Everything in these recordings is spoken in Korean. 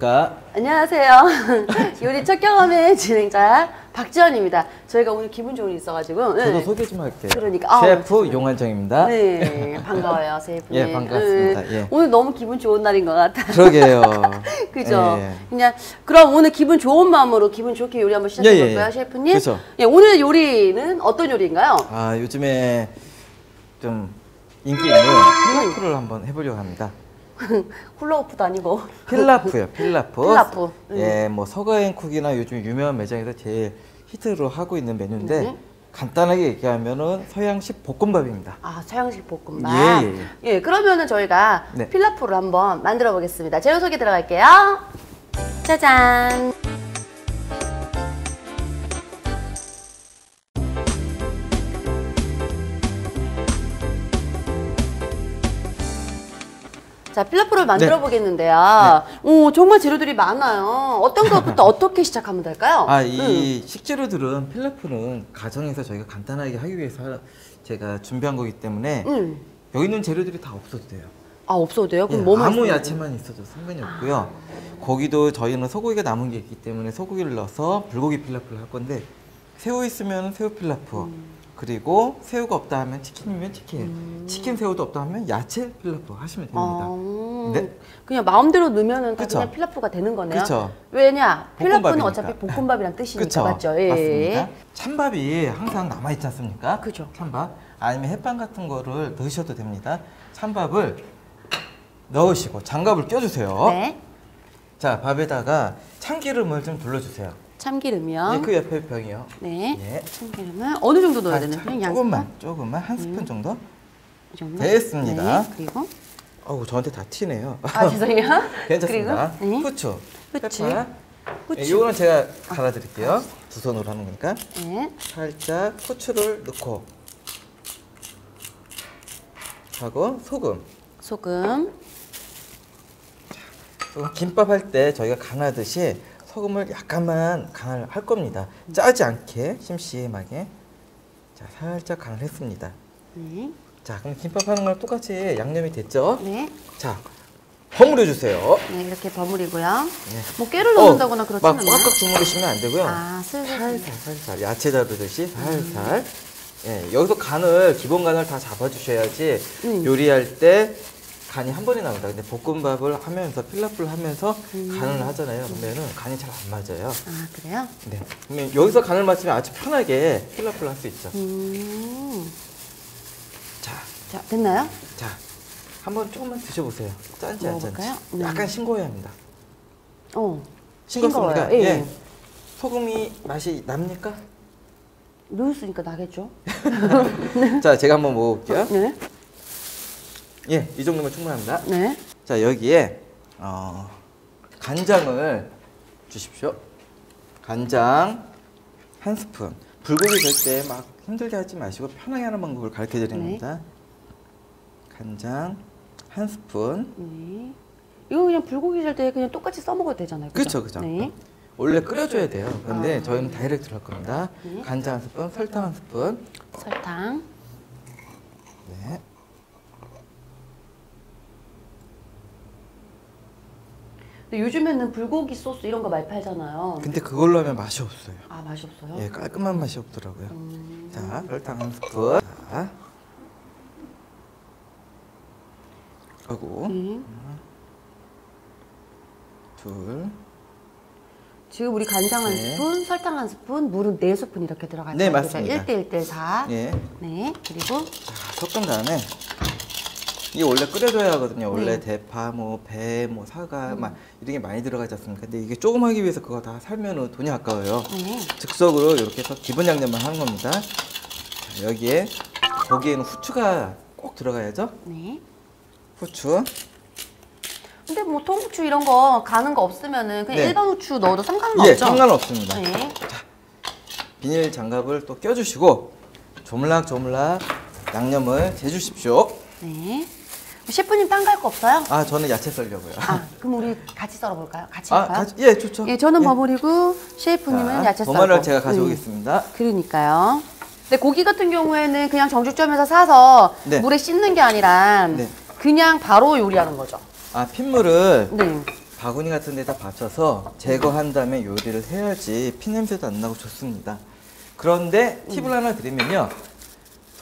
안녕하십니까. 안녕하세요. 요리 첫 경험의 진행자 박지원입니다. 저희가 오늘 기분 좋은 일이 있어가지고. 저도 네. 소개 좀 할게요. 그러니까. 아, 셰프 용환정입니다. 네, 반가워요, 셰프님. 예, 반갑습니다. 네. 예. 오늘 너무 기분 좋은 날인 것 같아요. 그러게요. 그죠? 예. 그냥 그럼 오늘 기분 좋은 마음으로 기분 좋게 요리 한번 시작해 예, 예, 볼까요, 예. 셰프님? 그죠. 예, 오늘 요리는 어떤 요리인가요? 아, 요즘에 좀 인기 있는 필라프를 한번 해보려고 합니다. 훌라후프도 아니고. 필라프요, 필라프. 필라프. 음. 예, 뭐 서거앤쿡이나 요즘 유명한 매장에서 제일 히트로 하고 있는 메뉴인데 네. 간단하게 얘기하면은 서양식 볶음밥입니다. 아, 서양식 볶음밥. 예, 예, 예, 그러면은 저희가 네. 필라프를 한번 만들어 보겠습니다. 재료 소개 들어갈게요. 짜잔. 자, 필라프를 만들어 네. 보겠는데요. 오, 정말 재료들이 많아요. 어떤 것부터 어떻게 시작하면 될까요? 아, 음. 이 식재료들은 필라프는 가정에서 저희가 간단하게 하기 위해서 제가 준비한 거기 때문에 음. 여기 있는 재료들이 다 없어도 돼요. 아, 없어도 돼요? 그럼 예, 뭐만 아무 있어요? 야채만 있어도 상관이 없고요. 거기도 저희는 소고기가 남은 게 있기 때문에 소고기를 넣어서 불고기 필라프를 할 건데 새우 있으면 새우 필라프 음. 그리고 새우가 없다 하면 치킨이면 치킨 치킨 새우도 없다 하면 야채 필라프 하시면 됩니다. 아, 네. 그냥 마음대로 넣으면은 다. 그냥 필라프가 되는 거네요. 그쵸. 왜냐? 필라프는. 어차피 볶음밥이란 뜻이니까 그쵸? 맞죠? 예. 맞습니다. 찬밥이 항상 남아 있지 않습니까? 그죠. 찬밥 아니면 햇반 같은 거를 넣으셔도 됩니다. 찬밥을 넣으시고 장갑을 껴주세요. 네. 자 밥에다가 참기름을 좀 둘러주세요. 참기름이요. 예, 그 옆에 병이요. 네. 예. 참기름은 어느 정도 넣어야 아, 양 조금만, 조금만 한 스푼 정도. 이 정도? 됐습니다. 네. 그리고 어우 저한테 다 튀네요. 아 죄송해요. 괜찮습니다. 그리고 네. 후추, 후추. 페퍼. 후추. 예, 이거는 제가 갈아드릴게요. 두 손으로 하는 거니까. 네. 살짝 후추를 넣고 하고 소금. 소금. 소금 김밥 할 때 저희가 간하듯이 소금을 약간만 간을 할 겁니다. 짜지 않게 심심하게. 자 살짝 간을 했습니다. 네. 자 그럼 김밥 하는 거랑 똑같이 양념이 됐죠? 네. 자 버무려 주세요. 네 이렇게 버무리고요. 네. 뭐 깨를 넣는다거나 그렇지 막 않나요? 꽉꽉 주무르시면 안 되고요. 아 슬슬. 살살 살살 야채 다루듯이 살살. 예, 여기서 간을 기본 간을 다 잡아주셔야지 음. 요리할 때 간이 한 번에 나옵니다. 근데 볶음밥을 하면서 필라프를 하면서 음. 간을 하잖아요. 그러면은 간이 잘 안 맞아요. 아 그래요? 네. 그러면 여기서 간을 맞추면 아주 편하게 필라프를 할 수 있죠. 음. 자, 자 됐나요? 자, 한번 조금만 드셔보세요. 짠지 안 짠지. 음. 약간 싱거워야 합니다. 어. 싱겁습니까? 싱거워요. 예. 소금이 맛이 납니까? 넣었으니까 나겠죠. 자, 제가 한번 먹어볼게요. 네. 예, 이 정도면 충분합니다. 네. 자, 여기에 어, 간장을 주십시오. 간장 한 스푼. 불고기 될 때 막 힘들게 하지 마시고 편하게 하는 방법을 가르쳐 드립니다. 간장 한 스푼. 네. 이거 그냥 불고기 잘때 그냥 똑같이 써 먹어도 되잖아요. 그렇죠? 그렇죠. 네. 원래 끓여줘야 돼요. 그런데 아. 저희는 다이렉트로 할 겁니다. 네. 간장 한 스푼, 설탕 한 스푼. 설탕. 네. 근데 요즘에는 불고기 소스 이런 거 많이 팔잖아요. 근데 그걸로 하면 맛이 없어요. 아 맛이 없어요? 예, 깔끔한 맛이 없더라고요. 음. 자, 설탕 한 스푼. 자. 하고 네. 둘. 지금 우리 간장 한 네. 스푼, 설탕 한 스푼, 물은 네 스푼 이렇게 들어갈 네, 거예요. 맞습니다. 1대 1대 4. 예. 네. 그리고 자, 섞은 다음에 이게 원래 끓여줘야 하거든요. 원래 네. 대파, 뭐 배, 뭐 사과, 막 이런 게 많이 들어가지 않습니까? 근데 이게 조금 하기 위해서 그거 다 살면은 돈이 아까워요. 네. 즉석으로 이렇게 해서 기본 양념만 하는 겁니다. 자, 여기에 거기에는 후추가 꼭 들어가야죠. 네. 후추. 근데 뭐 통후추 이런 거 가는 거 없으면은 그냥 네. 일반 후추 넣어도 상관은 예, 없죠? 상관없습니다. 네. 비닐 장갑을 또 껴주시고 조물락조물락 양념을 재주십시오. 네. 셰프님 빵갈거 없어요? 아, 저는 야채 썰려고요. 아, 그럼 우리 같이 썰어볼까요? 같이 아, 할까요? 같이, 예, 좋죠. 예, 저는 예. 버무리고 셰프님은 자, 야채 썰고. 도마를 제가 음, 가져오겠습니다. 그러니까요. 근데 고기 같은 경우에는 그냥 정육점에서 사서 네. 물에 씻는 게 아니라 네. 그냥 바로 요리하는 거죠. 아, 핏물을 네. 바구니 같은 데다 받쳐서 제거한 다음에 요리를 해야지 피냄새도 안 나고 좋습니다. 그런데 팁을 하나 드리면요.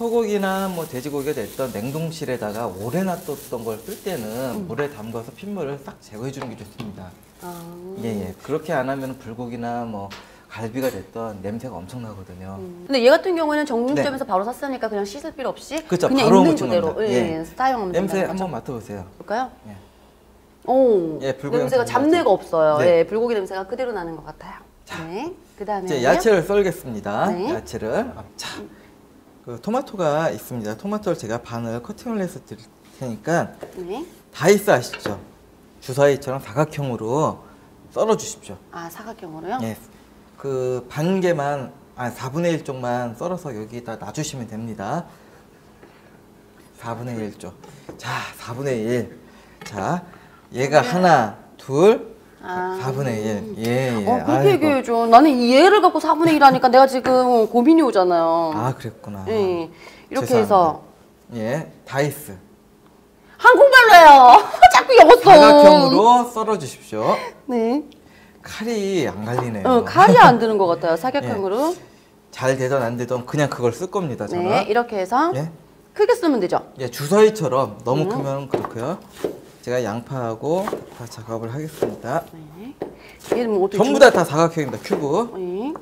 소고기나 뭐 돼지고기가 됐던 냉동실에다가 오래 놔뒀던 걸 끌 때는 물에 담가서 핏물을 싹 제거해 주는 게 좋습니다. 아, 예, 예. 그렇게 안 하면 불고기나 뭐 갈비가 됐던 냄새가 엄청 나거든요. 음. 근데 얘 같은 경우에는 정육점에서 바로 샀으니까 그냥 씻을 필요 없이 네. 그쵸, 그냥 바로 있는 그대로. 예, 예. 사용하면 냄새 된다는 한번. 맡아보세요. 볼까요? 예. 오, 예, 불고기 냄새가 냄새 잡내가? 없어요. 네. 예, 불고기 냄새가 그대로 나는 것 같아요. 네, 그 다음에 이제 야채를 썰겠습니다. 네. 야채를. 아, 자, 그 토마토가 있습니다. 토마토를 제가 반을 커팅을 해서 드릴 테니까 네, 다이스 아시죠? 주사위처럼 사각형으로 썰어 주십시오. 아 사각형으로요? 예. 그 반 개만 아 4분의 1 쪽만 썰어서 여기다 놔주시면 됩니다. 4분의 1 쪽. 자, 4분의 1. 자, 얘가 하나, 둘, 아. 4분의 1. 예, 예. 어, 그렇게. 얘기해줘. 나는 이 얘를 갖고 4분의 1 하니까 내가 지금 고민이 오잖아요. 아, 그랬구나. 예, 이렇게 죄송합니다. 해서 예, 다이스. 한국말로요. 자꾸 영어 써. 사각형으로 썰어 주십시오. 네. 칼이 안 갈리네요. 어, 칼이 안 드는 것 같아요. 사각형으로. 잘 되던 안 되던 그냥 그걸 쓸 겁니다, 저는. 네, 이렇게 해서 예. 크게 쓰면 되죠. 예, 주사위처럼 너무 음. 크면 그렇고요. 제가 양파하고 다 작업을 하겠습니다. 네. 뭐 전부 다다 사각형입니다. 큐브. 네.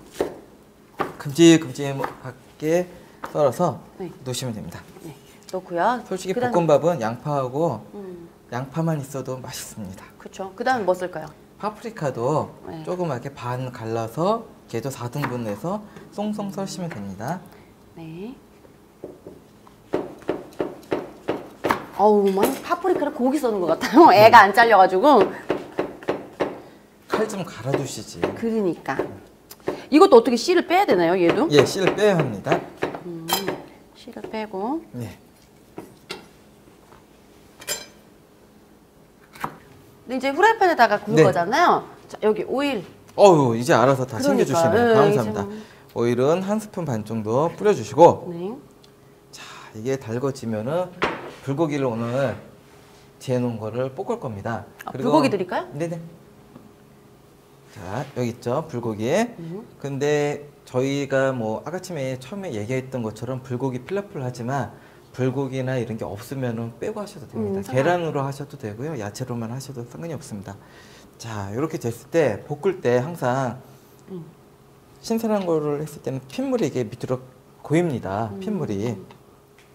큼직큼직하게 썰어서 네. 놓으시면 됩니다. 네. 넣고요. 솔직히 그다음- 볶음밥은 양파하고 음, 양파만 있어도 맛있습니다. 그렇죠. 그다음에 뭐 쓸까요? 파프리카도 네. 조그맣게 반 갈라서 걔도 4등분 내서 송송 썰시면 됩니다. 네. 어우, 막 파프리카를 고기 써는 것 같아요. 애가 안 잘려가지고. 칼 좀 갈아두시지. 그러니까. 이것도 어떻게 씨를 빼야 되나요, 얘도? 예, 씨를 빼야 합니다. 음, 씨를 빼고. 네. 근데 이제 후라이팬에다가 구울 네. 거잖아요. 자, 여기 오일. 어우, 이제 알아서 다 그러니까요. 챙겨주시네요. 네, 감사합니다. 이제 뭐. 오일은 한 스푼 반 정도 뿌려주시고 네. 자, 이게 달궈지면은 불고기를 오늘 뒤에 놓은 거를 볶을 겁니다. 아, 불고기 드릴까요? 네네. 자, 여기 있죠, 불고기. 음. 근데 저희가 뭐 아까쯤에 처음에 얘기했던 것처럼 불고기 필라플 하지만 불고기나 이런 게 없으면은 빼고 하셔도 됩니다. 음, 계란으로 하셔도 되고요. 야채로만 하셔도 상관이 없습니다. 자, 이렇게 됐을 때 볶을 때 항상 음. 신선한 거를 했을 때는 핏물이 이게 밑으로 고입니다. 음. 핏물이.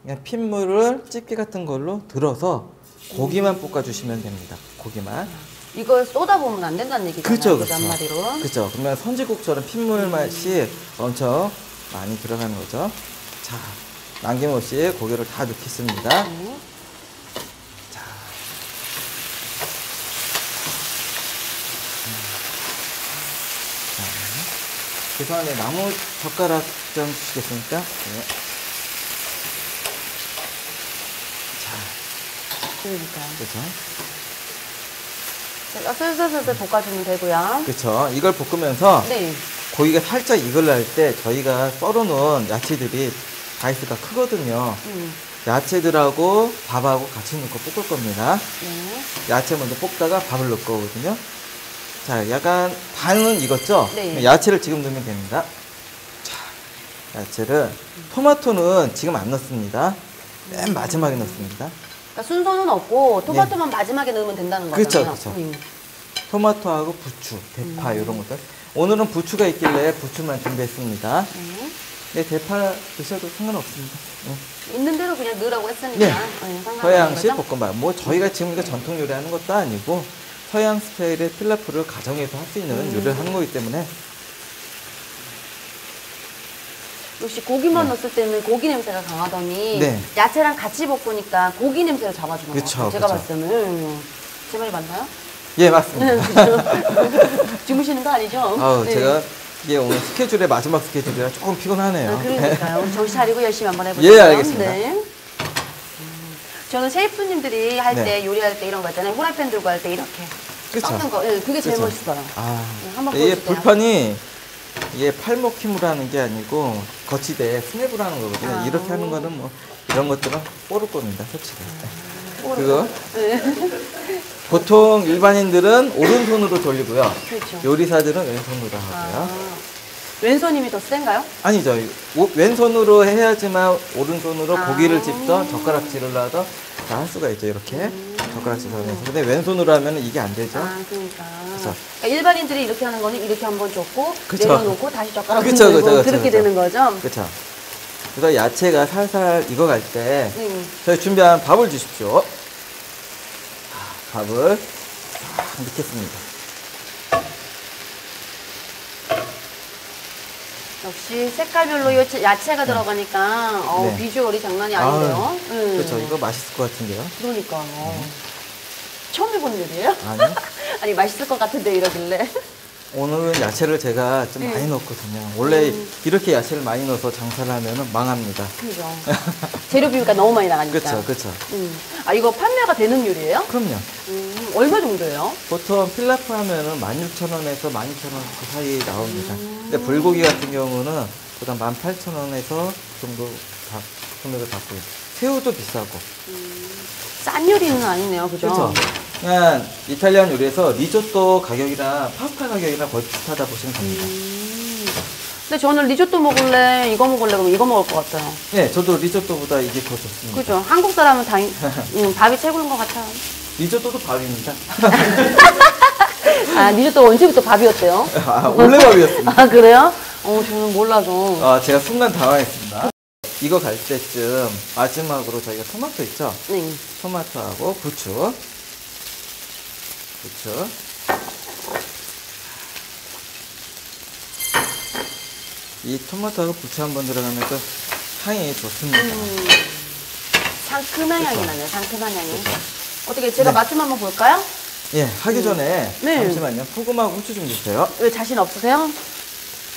그냥 핏물을 집게 같은 걸로 들어서 고기만 볶아주시면 됩니다. 고기만. 이걸 쏟아보면 안 된다는 얘기잖아요. 그쵸, 그죠, 그쵸. 한마디로. 그렇죠. 그러면 선지국처럼 핏물 맛이 엄청 많이 들어가는 거죠. 자, 남김없이 고기를 다 넣겠습니다. 네. 자. 자, 그 안에 나무 젓가락 좀 주시겠습니까? 네. 자, 그러니까. 그렇죠. 제가 슬슬슬슬 볶아주면 되고요. 그렇죠. 이걸 볶으면서 네. 고기가 살짝 익을라 할때 저희가 썰어놓은 야채들이 다이스가 크거든요. 음. 야채들하고 밥하고 같이 넣고 볶을 겁니다. 네. 야채 먼저 볶다가 밥을 넣을 거거든요. 자, 약간 반은 익었죠? 네. 야채를 지금 넣으면 됩니다. 자, 야채를 토마토는 지금 안 넣습니다. 맨 마지막에 넣습니다. 그러니까 순서는 없고 토마토만 마지막에 넣으면 된다는 네. 그쵸, 거잖아요. 그쵸. 음. 토마토하고 부추, 대파 이런 것들. 오늘은 부추가 있길래 부추만 준비했습니다. 네. 네, 대파 드셔도 상관없습니다. 응. 있는 대로 그냥 넣으라고 했으니까. 네. 네, 서양식 거죠? 볶음밥. 뭐 저희가 지금 이거 전통 요리 하는 것도 아니고 서양 스타일의 필라프를 가정에서 할 수 있는 음. 요리를 하는 거기 때문에 역시 고기만 넣었을 때는 고기 냄새가 강하더니 네. 야채랑 같이 볶으니까 고기 냄새를 잡아주는 그쵸, 것 같아요. 제가 그쵸. 봤을 때는. 제 말이 맞나요? 예 맞습니다. 주무시는 거 아니죠? 아우 네. 제가 이게 오늘 스케줄의 마지막 스케줄이라 조금 피곤하네요. 아, 그러니까요. 우리 정신 차리고 열심히 한번 해보죠. 예, 알겠습니다. 네. 음, 저는 셰프님들이 할 때 네. 요리할 때 이런 거 있잖아요. 후라이팬 들고 할 때 이렇게 그쵸. 섞는 거. 예, 그게 제일 그쵸. 멋있어요. 아 네, 한번 이게 보여주세요. 불판이 이게 팔목 힘으로 하는 게 아니고 거치대 스냅으로 하는 거거든요. 아. 이렇게 하는 거는 뭐 이런 것들은 뽀를 겁니다, 솔직히. 그거 네. 보통 일반인들은 오른손으로 돌리고요. 그렇죠. 요리사들은 왼손으로 하고요. 아, 왼손님이 더 센가요? 아니죠. 오- 왼손으로 해야지만 오른손으로 아. 고기를 집던 젓가락질을 하던 다 할 수가 있죠. 이렇게 젓가락질 하면서. 근데 왼손으로 하면 이게 안 되죠. 아, 그러니까. 그쵸. 그러니까 일반인들이 이렇게 하는 거는 이렇게 한 번 줬고 그쵸. 내려놓고 다시 젓가락 그쵸, 들고 그쵸, 그쵸, 그렇게 그쵸. 되는 거죠. 그렇죠. 그래서 야채가 살살 익어갈 때 네. 저희 준비한 밥을 주십시오. 자, 밥을 싹 넣겠습니다. 역시 색깔별로 이 야채가 들어가니까 어, 네. 비주얼이 장난이 아닌데요. 음. 그렇죠. 이거 맛있을 것 같은데요. 그러니까 어. 처음 해보는 요리예요? 아니 아니 맛있을 것 같은데 이러길래. 오늘은 야채를 제가 좀 네. 많이 넣거든요. 원래 이렇게 야채를 많이 넣어서 장사를 하면 망합니다. 그죠. 재료 비유가 너무 많이 나가니까. 그렇죠, 그렇죠. 음. 아 이거 판매가 되는 요리예요? 그럼요. 음, 얼마 정도예요? 보통 필라프 하면은 16,000원에서 12,000원 그 사이 나옵니다. 음. 근데 불고기 같은 경우는 보통 18,000원에서 정도 다 금액을 받고 있어요. 새우도 비싸고. 싼 요리는 아니네요, 그죠? 그렇죠. 그냥 이탈리안 요리에서 리조또 가격이랑 파스타 가격이랑 거의 비슷하다 보시면 됩니다. 음. 근데 저는 리조또 먹을래, 이거 먹을래 그러면 이거 먹을 것 같아요. 네, 저도 리조또보다 이게 더 좋습니다. 그죠? 한국 사람은 당, 음, 밥이 최고인 것 같아요. 리조또도 밥입니다. 아, 리조또 언제부터 밥이었대요? 아, 원래 밥이었습니다. 아, 그래요? 어, 저는 몰라서. 아, 제가 순간 당황했습니다. 이거 갈 때쯤 마지막으로 저희가 토마토 있죠? 네. 토마토하고 부추. 부추. 이 토마토하고 부추 한번 들어가면 또 향이 좋습니다. 음, 상큼한 향이. 나네요, 상큼한 향이. 어떻게 제가 네. 맛 좀 한번 볼까요? 예, 하기 전에 네. 잠시만요. 소금하고 후추 좀 주세요. 왜 자신 없으세요?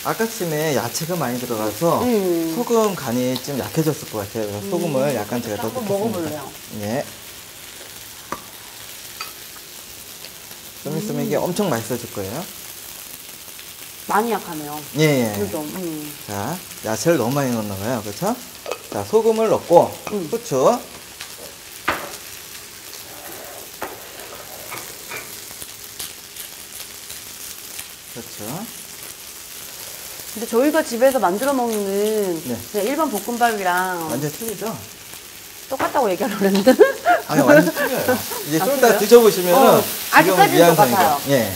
아까쯤에 야채가 많이 들어가서 음. 소금 간이 좀 약해졌을 것 같아요. 그래서 소금을 약간 제가 더 넣겠습니다. 먹어볼래요. 예. 좀 있으면 이게 엄청 맛있어질 거예요. 많이 약하네요. 예, 예. 그죠? 음. 자, 야채를 너무 많이 넣나 봐요. 그렇죠? 자, 소금을 넣고 음. 후추. 그렇죠. 근데 저희가 집에서 만들어 먹는 네. 그냥 일반 볶음밥이랑 완전 틀리죠? 똑같다고 얘기하려고 그랬는데. 아니, 완전 틀려요. 이제 아, 좀 이따 그래요? 드셔보시면 은 어, 지금 아직까지는. 똑같아요. 예.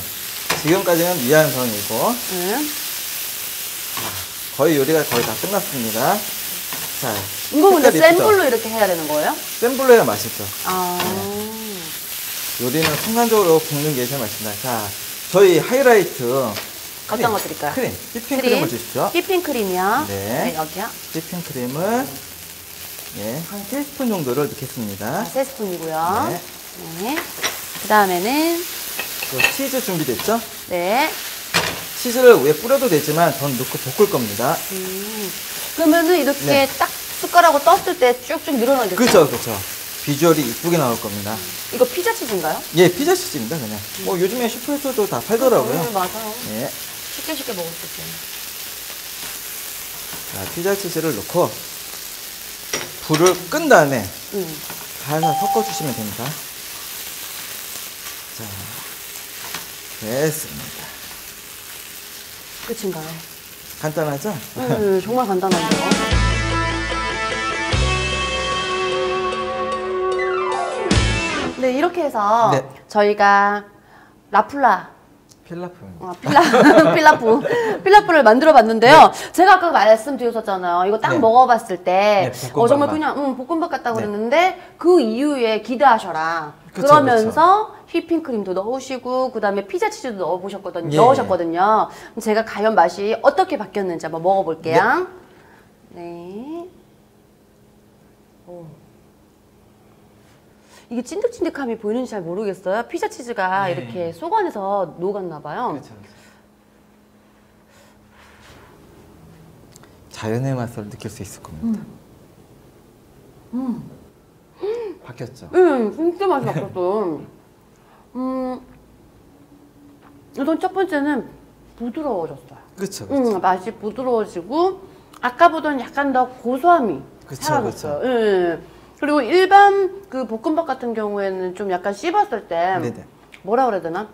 지금까지는 미완성이고. 네. 거의 요리가 거의 다 끝났습니다. 자, 이거 근데 색깔 센 이쁘죠? 불로 이렇게 해야 되는 거예요? 센 불로 해야 맛있죠. 아. 요리는 순간적으로 굽는 게 제일 맛있습니다. 자, 저희 하이라이트. 어떤 거 드릴까요? 크림. 휘핑 크림을 주십시오. 휘핑크림이요. 네. 여기요. 휘핑 크림을 예, 한 3스푼 정도를 넣겠습니다. 아, 세 스푼이고요. 네. 네. 그 다음에는, 그 치즈 준비됐죠? 네. 치즈를 위에 뿌려도 되지만 전 넣고 볶을 겁니다. 음. 그러면은 이렇게 네. 딱 숟가락으로 떴을 때 쭉쭉 늘어나겠죠? 그렇죠, 그렇죠. 비주얼이 이쁘게 나올 겁니다. 이거 피자 치즈인가요? 예, 피자 치즈입니다, 그냥. 뭐 요즘에 슈퍼에서도 다 팔더라고요. 음, 맞아요. 예. 쉽게 쉽게 먹을 수 있어요. 자, 피자 치즈를 넣고 불을 끈 다음에 음. 살살 섞어주시면 됩니다. 자, 됐습니다. 끝인가요? 간단하죠? 음, 정말 간단한데요. 네, 이렇게 해서 네. 저희가 라플라 필라프입니다. 어, 필라, 필라프. 필라프를 만들어 봤는데요. 제가 아까 말씀드렸었잖아요. 이거 딱 네. 먹어봤을 때, 네, 어, 정말. 그냥, 음, 볶음밥 같다고 네. 그랬는데, 그 이후에 기대하셔라. 그쵸, 그러면서 휘핑크림도 넣으시고, 그 다음에 피자 치즈도 넣어보셨거든요. 예. 넣으셨거든요. 제가 과연 맛이 어떻게 바뀌었는지 한번 먹어볼게요. 네. 오. 이게 찐득찐득함이 보이는지 잘 모르겠어요. 피자 치즈가 네. 이렇게 속 안에서 녹았나 봐요. 그렇죠. 자연의 맛을 느낄 수 있을 겁니다. 음. 바뀌었죠? 응, 진짜 맛이 바뀌었어요. 음, 우선 첫 번째는 부드러워졌어요. 그렇죠, 그렇죠. 음, 맛이 부드러워지고 아까보다는 약간 더 고소함이 그쵸, 사라졌어요. 예. 그리고 일반 그 볶음밥 같은 경우에는 좀 약간 씹었을 때 네네. 뭐라 그래야 되나?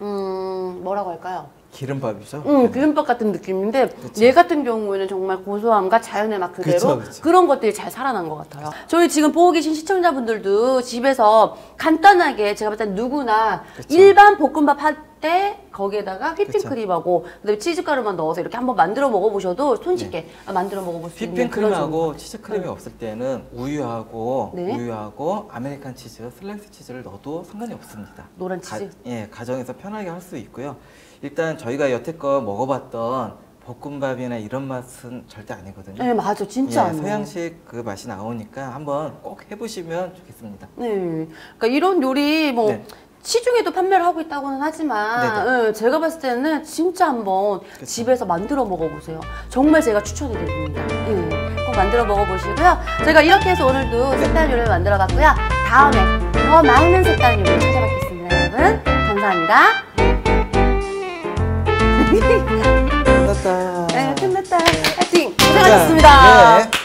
음 뭐라고 할까요? 기름밥이죠. 음, 비빔밥 같은 느낌인데 얘 같은 경우에는 정말 고소함과 자연의 맛 그대로 그쵸, 그쵸. 그런 것들이 잘 살아난 것 같아요. 저희 지금 보고 계신 시청자분들도 집에서 간단하게 제가 봤을 때 누구나 그쵸. 일반 볶음밥 할 때 거기에다가 그쵸. 휘핑크림하고 그다음에 치즈가루만 넣어서 이렇게 한번 만들어 먹어보셔도 손쉽게 만들어 먹어볼 수 있는 그런 휘핑크림하고. 치즈크림이 없을 때는 우유하고 네. 우유하고 아메리칸 치즈, 슬라이스 치즈를 넣어도 상관이 없습니다. 노란 치즈? 가, 예, 가정에서 편하게 할 수 있고요. 일단 저희가 여태껏 먹어봤던 볶음밥이나 이런 맛은 절대 아니거든요. 네 맞아 진짜 예. 서양식 그 맛이 나오니까 한번 꼭 해보시면 좋겠습니다. 네. 그러니까 이런 요리 뭐 네. 시중에도 판매를 하고 있다고는 하지만 예, 제가 봤을 때는 진짜 한번 그쵸. 집에서 만들어 먹어보세요. 정말 제가 추천해 드립니다. 예, 꼭 만들어 먹어보시고요. 저희가 이렇게 해서 오늘도 색다른 요리를 만들어 봤고요. 다음에 더 많은 색다른 요리를 찾아뵙겠습니다, 여러분. 감사합니다. 끝났다. 네, 끝났다. 파이팅! 고생하셨습니다. 네.